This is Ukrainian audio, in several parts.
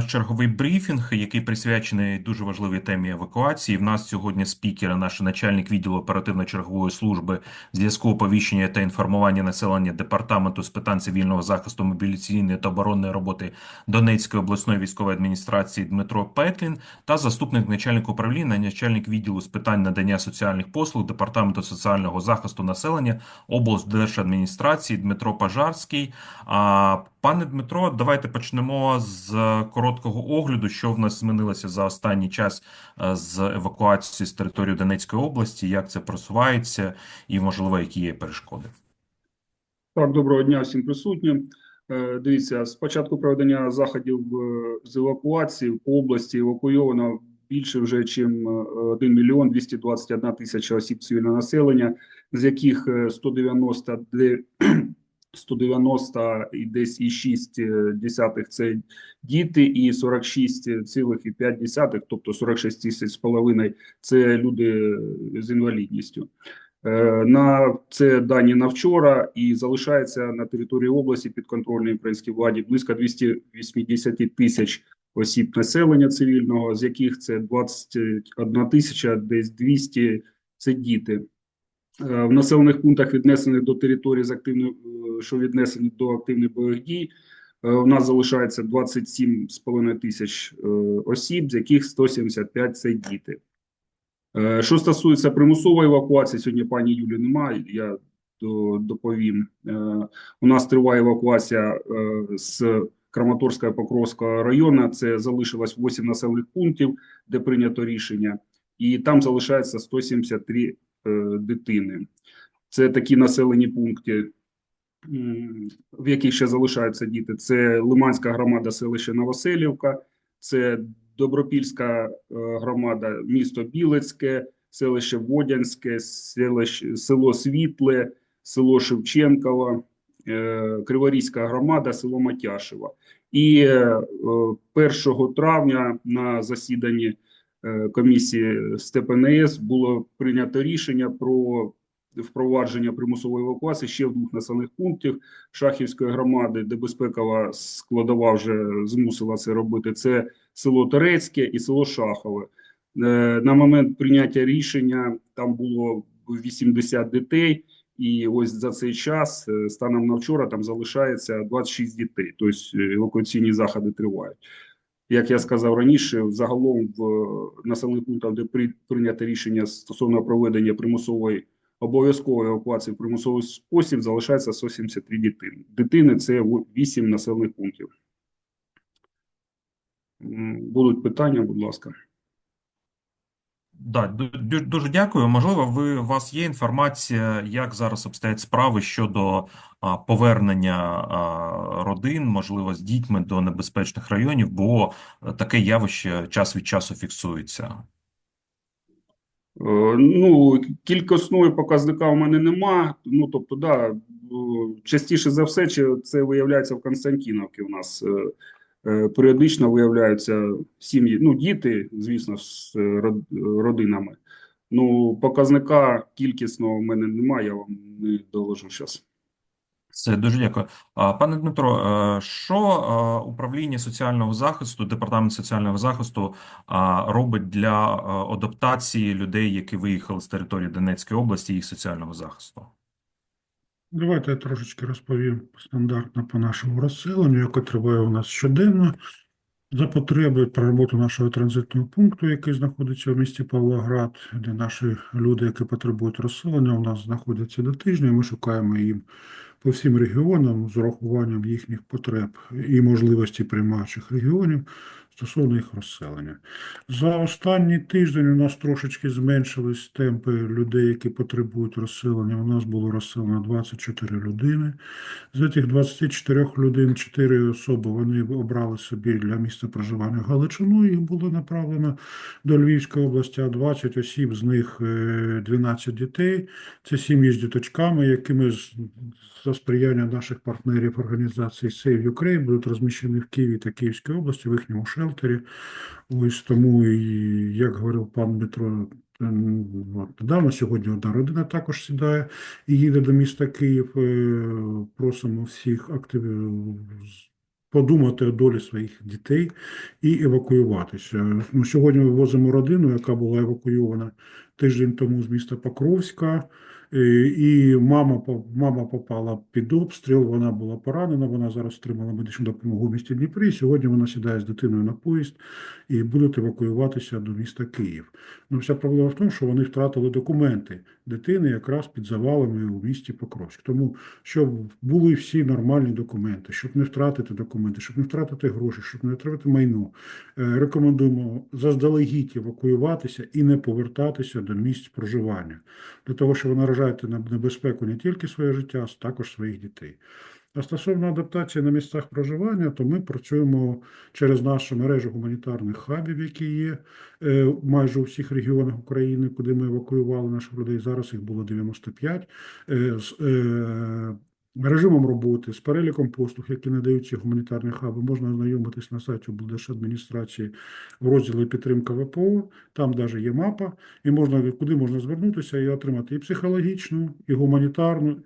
черговий брифінг, який присвячений дуже важливій темі евакуації. В нас сьогодні спікер, наш начальник відділу оперативно-чергової служби зв'язку оповіщення та інформування населення департаменту з питань цивільного захисту, мобілізаційної та оборонної роботи Донецької обласної військової адміністрації Дмитро Петлін та заступник начальника управління, начальник відділу з питань надання соціальних послуг департаменту соціального захисту населення облдержадміністрації Дмитро Пажарський. Пане Дмитро, давайте почнемо з короткого огляду, що в нас змінилося за останній час е, з евакуацією з території Донецької області, як це просувається, і можливо, які є перешкоди. Так, доброго дня всім присутнім. Е, Дивіться, з початку проведення заходів е, з евакуації по області евакуйовано більше вже, ніж 1 мільйон 221 тисяча осіб цивільного населення, з яких е, 190, де- 190 і десь і 6 десятих це діти, і 46,5, десятих, тобто 46 тисяч з половиною це люди з інвалідністю. Е, На це дані на вчора і залишається на території області підконтрольної українській владі близько 280 тисяч осіб населення цивільного, з яких це 21 тисяча, десь 200 – це діти. Е, В населених пунктах, віднесених до території з активною, е, що віднесені до активних бойових дій, е, у нас залишається 27,5 тисяч осіб, з яких 175 – це діти. Що стосується примусової евакуації, сьогодні пані Юлі немає, я доповім. У нас триває евакуація з Краматорського і Покровського району. Це залишилось 8 населених пунктів, де прийнято рішення, і там залишається 173 е, дитини. Це такі населені пункти, в яких ще залишаються діти. Це Лиманська громада, селище Новоселівка, це Добропільська е, громада, місто Білецьке, селище Водянське, селище, село Світле, село Шевченково, е, Криворізька громада, село Матяшево. І е, е, 1 травня на засіданні е, комісії з ТПНС було прийнято рішення про впровадження примусової евакуації ще в двох населених пунктах Шахівської громади, де безпекова складова вже змусила це робити. Це село Торецьке і село Шахове. Е, На момент прийняття рішення там було 80 дітей, і ось за цей час, е, станом на вчора, там залишається 26 дітей. Тобто е, евакуаційні заходи тривають. Як я сказав раніше, загалом в е, населених пунктах, де при- прийнято рішення стосовно проведення примусової обов'язкової евакуації в примусовий спосіб, залишається 173 дитини. Дитини це 8 населених пунктів. Будуть питання, будь ласка. Да, ду- ду- дуже дякую. Можливо, ви у вас є інформація, як зараз обстоять справи щодо а, повернення а, родин, можливо, з дітьми до небезпечних районів, бо е, таке явище час від часу фіксується. Е, Ну, кількісної показника у мене нема. Ну, тобто, да, е, частіше за все, чи це виявляється в Константиновці у нас. Е, Періодично виявляються сім'ї, ну, діти, звісно, з е, род- родинами. Ну, показника кількісного в мене немає, я вам не доложу зараз. Це дуже дякую. Пане Дмитро, е, що управління соціального захисту, департамент соціального захисту робить для адаптації людей, які виїхали з території Донецької області, їх соціального захисту? Давайте я трошечки розповім стандартно по нашому розселенню, яке триває у нас щоденно. За потреби про роботу нашого транзитного пункту, який знаходиться в місті Павлоград, де наші люди, які потребують розселення, у нас знаходяться до тижня. Ми шукаємо їм по всім регіонам з урахуванням їхніх потреб і можливості приймаючих регіонів стосовно їх розселення. За останній тиждень у нас трошечки зменшились темпи людей, які потребують розселення. У нас було розселено 24 людини. З цих 24 людей 4 особи вони обрали собі для місця проживання Галичину. Їх було направлено до Львівської області, а 20 осіб, з них е, 12 дітей. Це сім'ї з діточками, якими за сприяння наших партнерів організації Save Ukraine будуть розміщені в Києві та Київській області в їхньому шелтері. Ось тому, і, як говорив пан Дмитро, недавно сьогодні одна родина також сідає і їде до міста Київ. Е, Просимо всіх актив... подумати о долі своїх дітей і евакуюватися. Ну, сьогодні ми вивозимо родину, яка була евакуйована тиждень тому з міста Покровська. Е, І мама, мама попала під обстріл, вона була поранена, вона зараз отримала медичну допомогу в місті Дніпрі. Сьогодні вона сідає з дитиною на поїзд і будуть евакуюватися до міста Київ. Ну, вся проблема в тому, що вони втратили документи дитини якраз під завалами у місті Покровськ. Тому, щоб були всі нормальні документи, щоб не втратити документи, щоб не втратити гроші, щоб не втратити майно, е, рекомендуємо заздалегідь евакуюватися і не повертатися до місць проживання, для того, щоб ви наражаєте на небезпеку не тільки своє життя, а також своїх дітей. А стосовно адаптації на місцях проживання, то ми працюємо через нашу мережу гуманітарних хабів, які є е, майже у всіх регіонах України, куди ми евакуювали наших людей. Зараз їх було 95. е, З е, режимом роботи, з переліком послуг, які надаються гуманітарні хаби, можна ознайомитись на сайті облдержадміністрації в розділі підтримка ВПО. Там навіть є мапа, і можна куди можна звернутися і отримати і психологічну, і гуманітарну,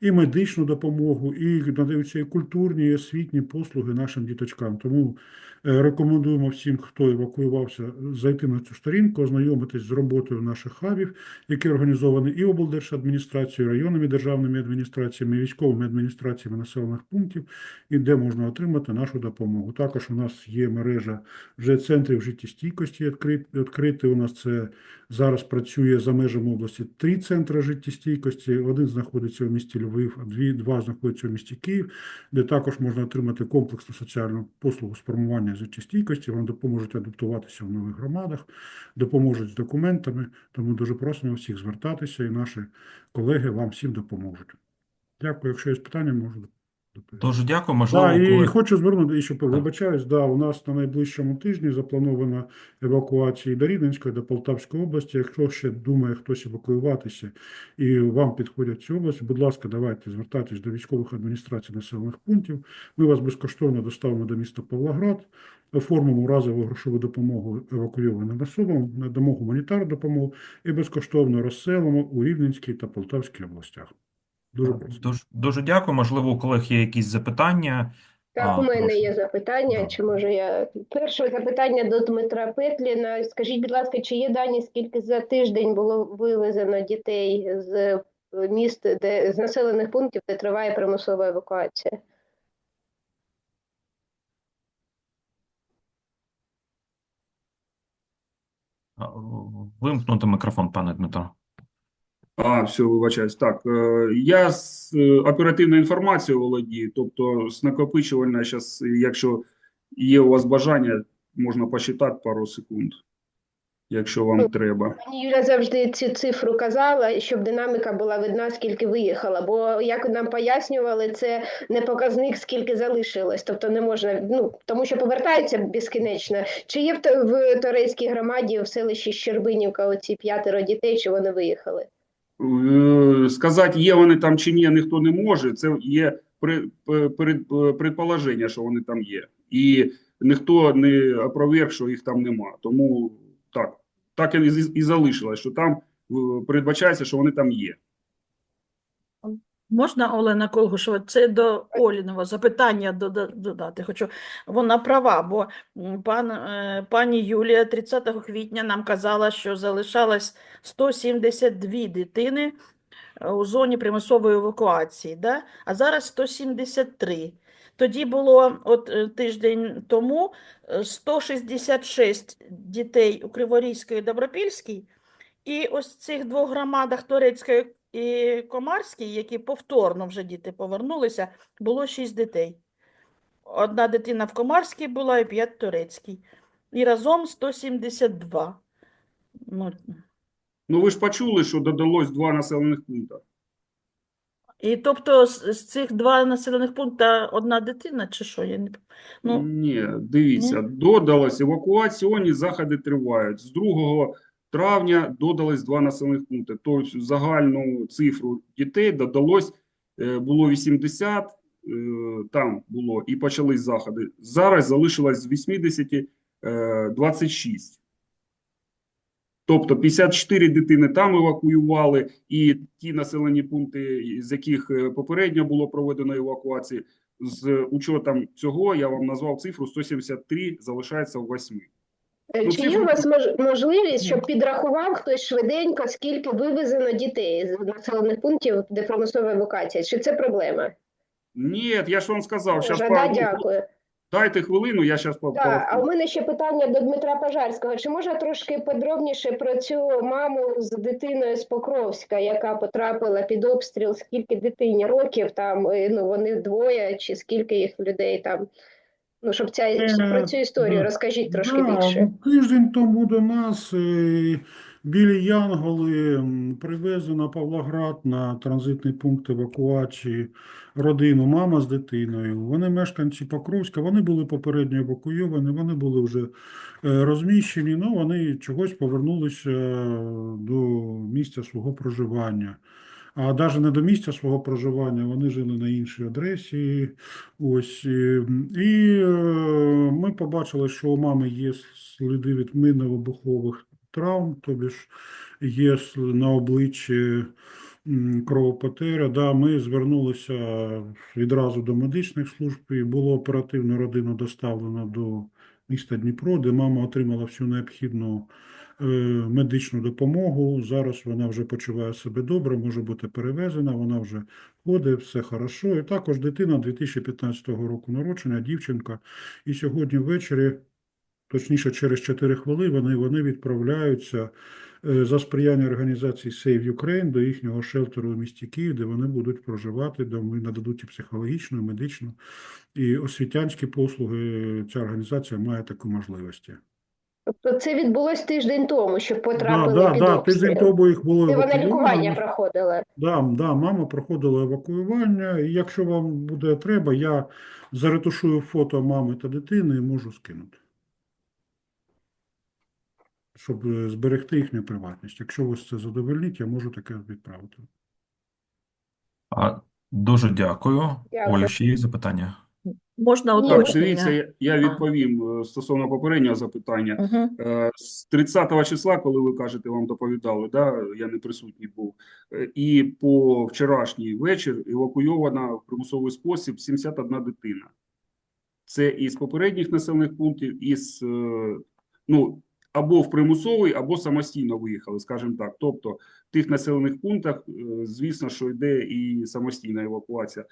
і медичну допомогу, і надаються і культурні, і освітні послуги нашим діточкам. Тому рекомендуємо всім, хто евакуювався, зайти на цю сторінку, ознайомитись з роботою наших хабів, які організовані і облдержадміністрацією, районними державними адміністраціями, військовими адміністраціями населених пунктів, і де можна отримати нашу допомогу. Також у нас є мережа вже центрів життєстійкості відкрит- відкриті. У нас це зараз працює за межами області три центри життєстійкості. Один знаходиться в місті Львів, а дві, два знаходяться в місті Київ, де також можна отримати комплексну соціальну послугу з формування життєстійкості. Вам допоможуть адаптуватися в нових громадах, допоможуть з документами. Тому дуже просимо всіх звертатися, і наші колеги вам всім допоможуть. Дякую. Якщо є питання, можу Дуже дякую. Можливо, Да, і коли... хочу звернути, і ще вибачаюсь, да, у нас на найближчому тижні запланована евакуація до Рівненської, до Полтавської області. Якщо ще думає хтось евакуюватися і вам підходять ці області, будь ласка, давайте звертайтесь до військових адміністрацій населених пунктів. Ми вас безкоштовно доставимо до міста Павлоград, оформимо разову грошову допомогу евакуйованим особам, надамо гуманітарну допомогу і безкоштовно розселимо у Рівненській та Полтавській областях. Дуже. Дуже, дуже дякую. Можливо, у колег є якісь запитання. Так, А, у мене прошу. є запитання. Чи може я перше запитання до Дмитра Петліна. Скажіть, будь ласка, чи є дані, скільки за тиждень було вивезено дітей з е, міст, де з населених пунктів, де триває примусова евакуація? Вимкнути мікрофон, пане Дмитро. А, все, вибачаюсь. Так, е, я з е, оперативною інформацією володію, тобто з накопичувальна, зараз, якщо є у вас бажання, можна посчитати пару секунд, якщо вам треба. Пані Юля завжди цю цифру казала, щоб динаміка була видна, скільки виїхала. Бо як нам пояснювали, це не показник, скільки залишилось. Тобто не можна, ну тому що повертаються безкінечно. Чи є в, в Торецькій громаді в селищі Щербинівка оці п'ятеро дітей, чи вони виїхали? Е, Сказати, є вони там чи ні, ніхто не може. Це є предположення, що вони там є. І ніхто не опроверг, що їх там нема. Тому так, так і, і залишилось, що там е, передбачається, що вони там є. Можна, Олена Колгушева, це до Оліного запитання додати. Хочу, вона права, бо пан, е, пані Юлія 30 квітня нам казала, що залишалось 172 дитини е, у зоні примусової евакуації, да? а зараз 173. Тоді було от е, тиждень тому е, 166 дітей у Криворізькій і Добропільській, і ось в цих двох громадах Торецької і Комарській, які повторно вже діти повернулися, було шість дітей. Одна дитина в Комарській була і п'ять в Торецькій. І разом 172. Ну, Ну ви ж почули, що додалось два населених пункти. і тобто з, з цих два населених пункта одна дитина, чи що? Я не... Ну, Ні, дивіться, додалось евакуаційні заходи тривають. З 2 травня додалось два населених пункти. Тобто загальну цифру дітей додалось, е, було 80, е, там було, і почались заходи. Зараз залишилось з 80 е, 26. Тобто 54 дитини там евакуювали, і ті населені пункти, з яких е, попередньо було проведено евакуації, з учетом цього я вам назвав цифру 173, залишається у 8. Е, Ну, Чи є у вас мож- можливість, щоб підрахував хтось швиденько, скільки вивезено дітей з населених пунктів, де примусова евакуація? Чи це проблема? Ні, я ж вам сказав, зараз Боже, да, дякую. дайте хвилину, я зараз Так, а у мене ще питання до Дмитра Пожарського. Чи можна трошки подробніше про цю маму з дитиною з Покровська, яка потрапила під обстріл? Скільки дитині років там? Ну вони двоє, чи скільки їх людей там? Ну, щоб ця Е, про цю історію да. розкажіть трошки Да, більше. Тиждень тому до нас е, білі Янголи привезли на Павлоград на транзитний пункт евакуації родину, мама з дитиною. Вони мешканці Покровська, вони були попередньо евакуйовані, вони були вже е, розміщені, але вони чогось повернулися до місця свого проживання. А навіть не до місця свого проживання, вони жили на іншій адресі. Ось, і е, ми побачили, що у мами є сліди від минно-вибухових травм, тобі ж є на обличчі кровопотеря. Да, ми звернулися відразу до медичних служб і було оперативно родину доставлено до міста Дніпро, де мама отримала всю необхідну медичну допомогу. Зараз вона вже почуває себе добре, може бути перевезена, вона вже ходить, все хорошо. І також дитина 2015 року народження, дівчинка. І сьогодні ввечері, точніше через 4 хвилини, вони, вони відправляються е, за сприяння організації Save Ukraine до їхнього шелтеру у місті Київ, де вони будуть проживати, де ми нададуть і психологічну, і медичну, і освітянські послуги. Ця організація має таку можливість. Тобто це відбулось тиждень тому, що потрапили да, під да, обстріл. тиждень тому їх було Це вона лікування проходила. Да, да, мама проходила евакуювання, і якщо вам буде треба, я заретушую фото мами та дитини і можу скинути. Щоб е, зберегти їхню приватність. Якщо вас це задовольнить, я можу таке відправити. А, дуже дякую. Дякую. Оля, ще є запитання? Можна уточнення? дивіться, я, відповім е, стосовно попереднього запитання. Угу. З 30 числа, коли ви кажете, вам доповідали, да, я не присутній був, е, і по вчорашній вечір евакуйована в примусовий спосіб 71 дитина. Це із попередніх населених пунктів, із, ну, або в примусовий, або самостійно виїхали, скажімо так. Тобто в тих населених пунктах, звісно, що йде і самостійна евакуація.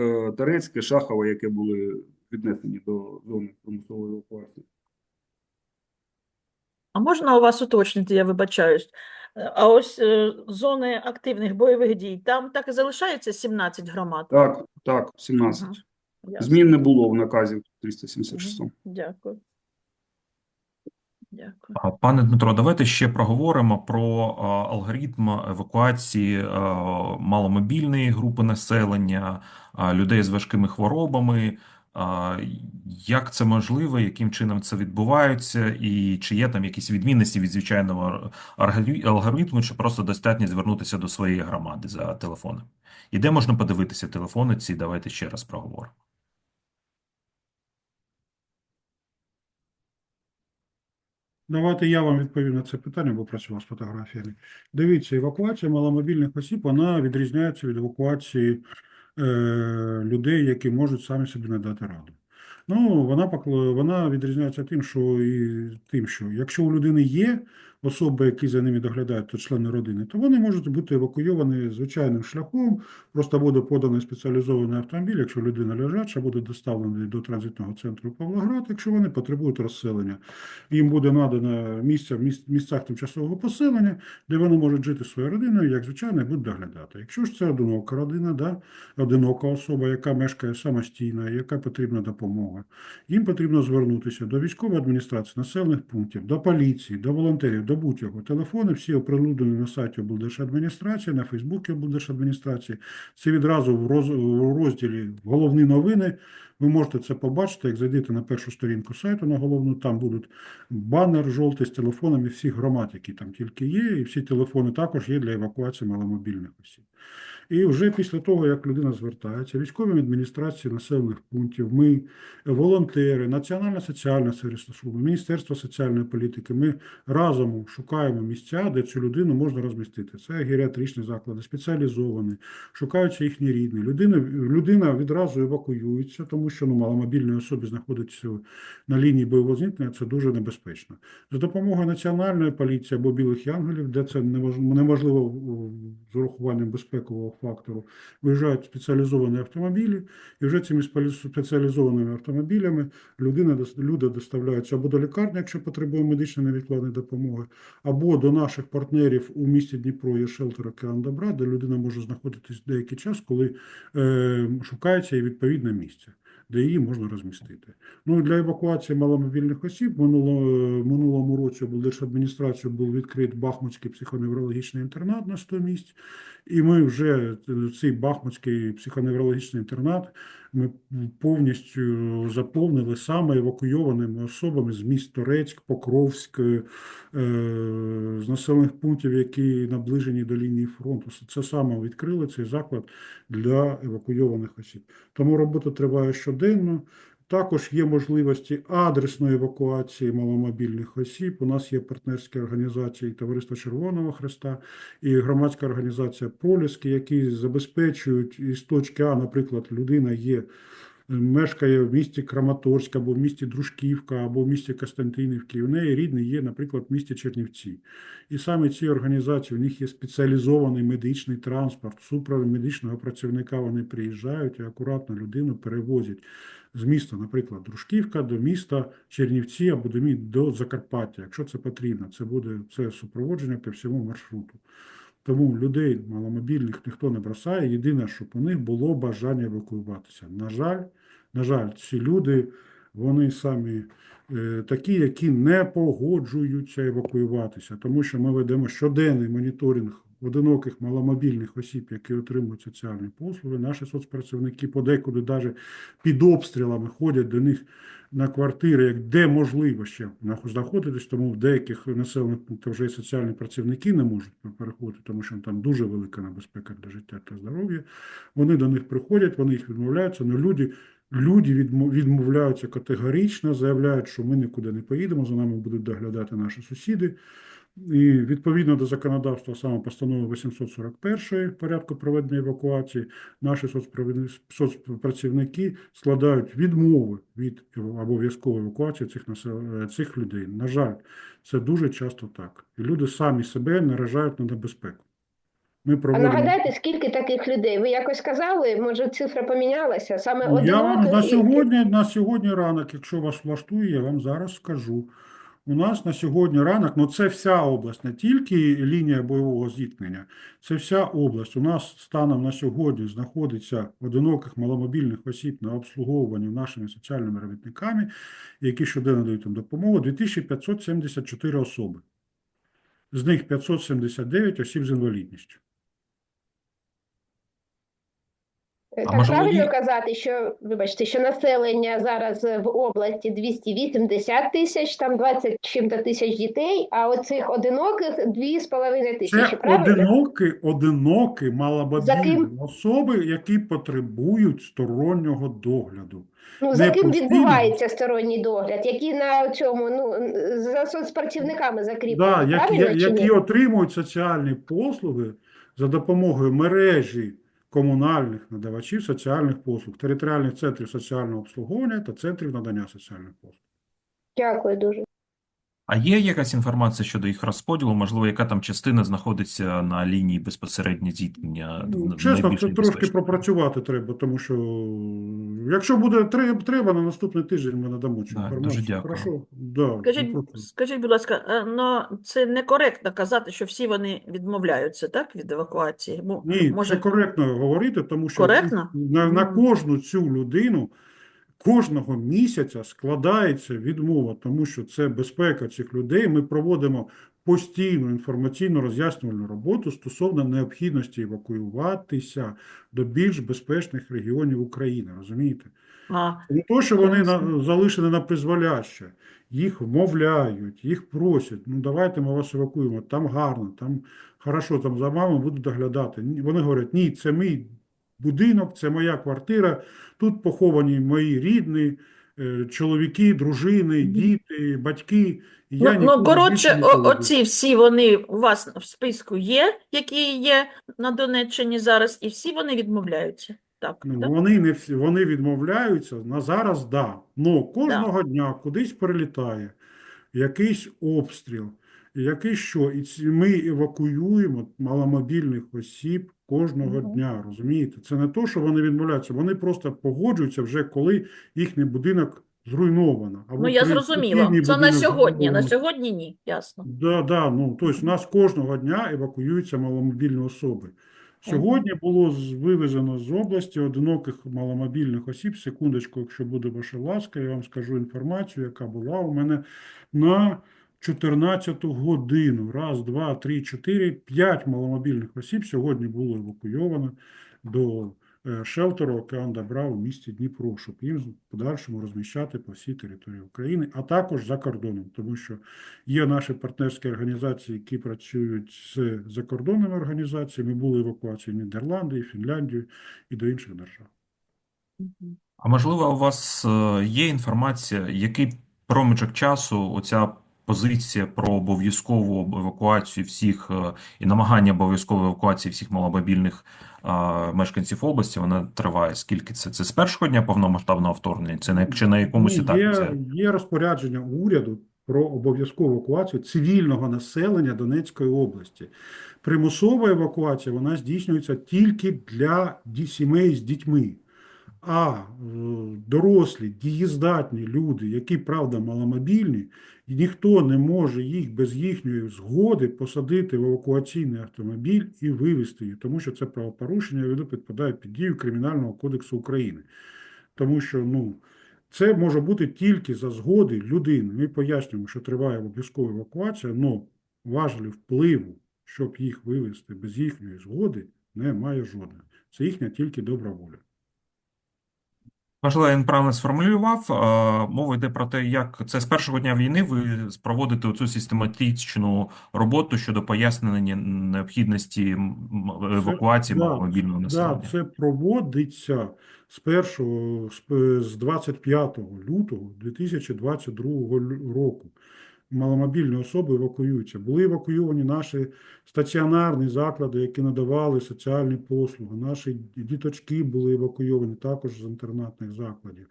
Е, Торецьке, Шахове, яке були віднесені до зони примусової евакуації. А можна у вас уточнити, я вибачаюсь. А ось е, зони активних бойових дій, там так і залишається 17 громад? Так, так, 17. Ага. Змін не було в наказі 376. Дякую. Дякую. Пане Дмитро, давайте ще проговоримо про алгоритм евакуації маломобільної групи населення, людей з важкими хворобами. Як це можливо, яким чином це відбувається, і чи є там якісь відмінності від звичайного алгоритму, чи просто достатньо звернутися до своєї громади за телефоном? І де можна подивитися телефони ці? Давайте ще раз проговоримо. Давайте я вам відповім на це питання, бо працював з фотографіями. Дивіться, евакуація маломобільних осіб, вона відрізняється від евакуації е, людей, які можуть самі собі надати раду. Ну, вона, вона відрізняється тим, що і тим, що якщо у людини є особи, які за ними доглядають, то члени родини, то вони можуть бути евакуйовані звичайним шляхом. Просто буде поданий спеціалізований автомобіль, якщо людина лежача, буде доставлений до транзитного центру Павлоград, якщо вони потребують розселення. Їм буде надано місце в місцях тимчасового поселення, де вони можуть жити своєю родиною, як звичайно, і будуть доглядати. Якщо ж це одинока родина, да, одинока особа, яка мешкає самостійно, яка потрібна допомога, їм потрібно звернутися до військової адміністрації, населених пунктів, до поліції, до волонтерів, до будь-якого. Телефони всі оприлюднені на сайті облдержадміністрації, на Фейсбуці облдержадміністрації. Це відразу в розділі головні новини. Ви можете це побачити, як зайдете на першу сторінку сайту на головну, там будуть банер жовтий з телефонами всіх громад, які там тільки є, і всі телефони також є для евакуації маломобільних осіб. І вже після того, як людина звертається, військові адміністрації населених пунктів, ми, волонтери, Національна соціальна служба, Міністерство соціальної політики, ми разом шукаємо місця, де цю людину можна розмістити. Це геріатричні заклади, спеціалізовані, шукаються їхні рідні. Людина, людина відразу евакуюється, тому що ну, маломобільні особи знаходяться на лінії бойового зіткнення, це дуже небезпечно. За допомогою національної поліції або білих янголів, де це немож- неможливо з урахуванням безпекового фактору, виїжджають спеціалізовані автомобілі, і вже цими спеціалізованими автомобілями людина люди доставляються або до лікарні, якщо потребує медичної невідкладної допомоги, або до наших партнерів у місті Дніпро є шелтер «Океан Добра, де людина може знаходитись деякий час, коли е, шукається і відповідне місце, де її можна розмістити. Ну для евакуації маломобільних осіб минуло, минулому році облдержадміністрацією був відкрит Бахмутський психоневрологічний інтернат на 100 місць, і ми вже е, цей Бахмутський психоневрологічний інтернат ми повністю заповнили саме евакуйованими особами з міст Торецьк, Покровськ, е, з населених пунктів, які наближені до лінії фронту. Це саме відкрили цей заклад для евакуйованих осіб. Тому робота триває щоденно. Також є можливості адресної евакуації маломобільних осіб. У нас є партнерські організації Товариство Червоного Хреста і громадська організація Проліски, які забезпечують із точки А, наприклад, людина є. Мешкає в місті Краматорськ, або в місті Дружківка, або в місті Костянтинівки. У неї рідний є, наприклад, в місті Чернівці. І саме ці організації, у них є спеціалізований медичний транспорт, супровід медичного працівника. Вони приїжджають і акуратно людину перевозять з міста, наприклад, Дружківка до міста Чернівці або до, до Закарпаття, якщо це потрібно. Це буде це супроводження по всьому маршруту. Тому людей маломобільних ніхто не бросає. Єдине, щоб у них було бажання евакуюватися. На жаль, на жаль, ці люди, вони самі е, такі, які не погоджуються евакуюватися, тому що ми ведемо щоденний моніторинг одиноких маломобільних осіб, які отримують соціальні послуги. Наші соцпрацівники подекуди навіть під обстрілами ходять до них на квартири, як де можливо ще нах- знаходитись, тому в деяких населених пунктах вже і соціальні працівники не можуть переходити, тому що там дуже велика небезпека для життя та здоров'я. Вони до них приходять, вони їх відмовляються, але люди. Люди відмовляються категорично, заявляють, що ми нікуди не поїдемо, за нами будуть доглядати наші сусіди. І відповідно до законодавства, саме постанови 841 порядку проведення евакуації, наші соцпрацівники складають відмови від обов'язкової евакуації цих, е, цих людей. На жаль, це дуже часто так. І люди самі себе наражають на небезпеку. Ми А проводимо. нагадайте, скільки таких людей? Ви якось казали, може цифра помінялася? Саме Я вам на і- сьогодні, на сьогодні ранок, якщо вас влаштує, я вам зараз скажу. У нас на сьогодні ранок, ну це вся область, не тільки лінія бойового зіткнення, це вся область. У нас станом на сьогодні знаходиться одиноких маломобільних осіб на обслуговуванні нашими соціальними робітниками, які щоденно дають їм допомогу, 2574 особи. З них 579 осіб з інвалідністю. Е, А Так можливо, правильно є- казати, що, вибачте, що населення зараз е, в області 280 тисяч, там 20 чим-то тисяч дітей, а оцих одиноких 2,5 тисячі, Це правильно? одинокі, одинокі За особи, які потребують стороннього догляду. Ну, за не ким постійно. відбувається сторонній догляд, які на цьому, ну, за соцпрацівниками закріплені, Да, які, правильно ні? які отримують соціальні послуги за допомогою мережі комунальних надавачів соціальних послуг, територіальних центрів соціального обслуговування та центрів надання соціальних послуг. Дякую дуже. А є якась інформація щодо їх розподілу? Можливо, яка там частина знаходиться на лінії безпосередньо зіткнення? Ну, Чесно, це трошки пропрацювати треба, тому що якщо буде треба, треба на наступний тиждень ми надамо цю Да, дуже дякую. Хорошо? Да, Скажіть, ну, скажіть, будь ласка, е, ну це некоректно казати, що всі вони відмовляються, так, від евакуації? Бо, Ні, може, це коректно говорити, тому що Коректно? на, на кожну цю людину кожного місяця складається відмова, тому що це безпека цих людей. Ми проводимо постійну інформаційно роз'яснювальну роботу стосовно необхідності евакуюватися до більш безпечних регіонів України. Розумієте? а, Не то, що вони на, залишені на призволяще, їх вмовляють, їх просять, ну давайте ми вас евакуємо, там гарно, там хорошо, там за вами буду доглядати. Вони говорять, ні, це мій будинок, це моя квартира, тут поховані мої рідні, е, чоловіки, дружини, діти, батьки. І Ну, ну коротше, о- оці всі вони у вас в списку є, які є на Донеччині зараз, і всі вони відмовляються. Так, Ну, так? Вони не всі, вони відмовляються, на зараз да. Ну, кожного дня кудись прилітає якийсь обстріл, якийсь що, і ми евакуюємо маломобільних осіб кожного Мгм. дня, розумієте? Це не то, що вони відмовляються, вони просто погоджуються вже, коли їхній будинок зруйновано. Або Ну, я зрозуміла. Це на сьогодні, на сьогодні ні, ясно. Да, да, ну, тобто у нас кожного дня евакуюються маломобільні особи. Сьогодні було вивезено з області одиноких маломобільних осіб. Секундочку, якщо буде ваша ласка, я вам скажу інформацію, яка була у мене на 14 годину. Раз, два, три, чотири, п'ять маломобільних осіб сьогодні було евакуйовано до е, шелтеру «Океан Добра» у місті Дніпро, щоб їм в подальшому розміщати по всій території України, а також за кордоном, тому що Є наші партнерські організації, які працюють з закордонними організаціями. Були евакуації в Нідерланди, Фінляндію і до інших держав. А можливо, у вас е, є інформація, який проміжок часу оця позиція про обов'язкову евакуацію всіх е, і намагання обов'язкової евакуації всіх маломобільних е, мешканців області, вона триває? Скільки це? Це з першого дня повномасштабного вторгнення? Це на, чи на якомусь етапі є, це? є розпорядження уряду про обов'язкову евакуацію цивільного населення Донецької області. Примусова евакуація вона здійснюється тільки для сімей з дітьми. А е, дорослі, дієздатні люди, які, правда, маломобільні, і ніхто не може їх без їхньої згоди посадити в евакуаційний автомобіль і вивезти їх, тому що це правопорушення воно підпадає під дію Кримінального кодексу України. Тому що ну, це може бути тільки за згоди людини. Ми пояснюємо, що триває обов'язкова евакуація, але важелі впливу, щоб їх вивезти без їхньої згоди, немає жодного. Це їхня тільки добра воля. Можливо, він правильно сформулював. Мова йде про те, як це з першого дня війни ви проводите оцю систематичну роботу щодо пояснення необхідності евакуації да, маломобільного Да, населення. це проводиться з першого, з п- з 25 лютого 2022 лю- року. Маломобільні особи евакуюються. Були евакуйовані наші стаціонарні заклади, які надавали соціальні послуги. Наші діточки були евакуйовані також з інтернатних закладів.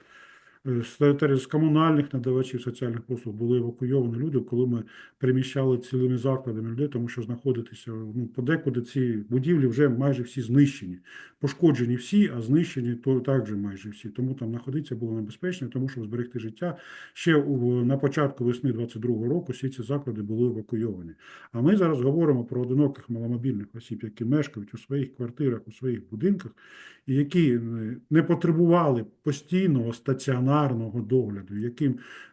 Е, З комунальних надавачів соціальних послуг були евакуйовані люди, коли ми переміщали цілими закладами людей, тому що знаходитися ну, подекуди ці будівлі вже майже всі знищені. Пошкоджені всі, а знищені то також майже всі. Тому там знаходитися було небезпечно, тому що зберегти життя ще у, на початку весни 22-го року всі ці заклади були евакуйовані. А ми зараз говоримо про одиноких маломобільних осіб, які мешкають у своїх квартирах, у своїх будинках, які е, не потребували постійного стаціонарного догляду,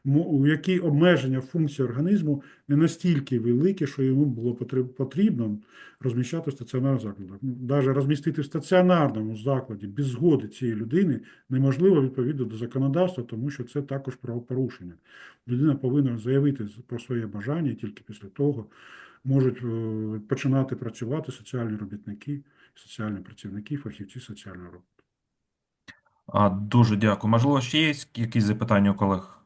мо- у які обмеження функцій організму не настільки великі, що йому було потрібно розміщати в стаціонарних закладах. Навіть розмістити в стаціонарному закладі без згоди цієї людини неможливо відповідно до законодавства, тому що це також правопорушення. Людина повинна заявити про своє бажання, тільки після того можуть е, починати працювати соціальні робітники, соціальні працівники, фахівці соціальної роботи. Дуже дякую. Можливо, ще є якісь запитання у колег?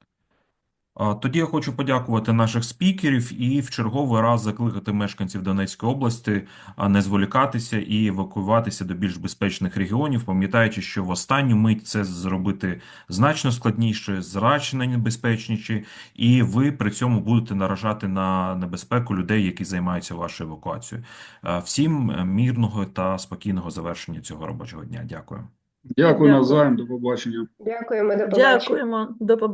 А, Тоді я хочу подякувати наших спікерів і в черговий раз закликати мешканців Донецької області а, не зволікатися і евакуюватися до більш безпечних регіонів, пам'ятаючи, що в останню мить це зробити значно складніше, значно небезпечніше, і ви при цьому будете наражати на небезпеку людей, які займаються вашою евакуацією. Всім мирного та спокійного завершення цього робочого дня. Дякую. Дякую Дякую. навзаєм, до побачення. Дякуємо, до побачення. Дякуємо, до побачення.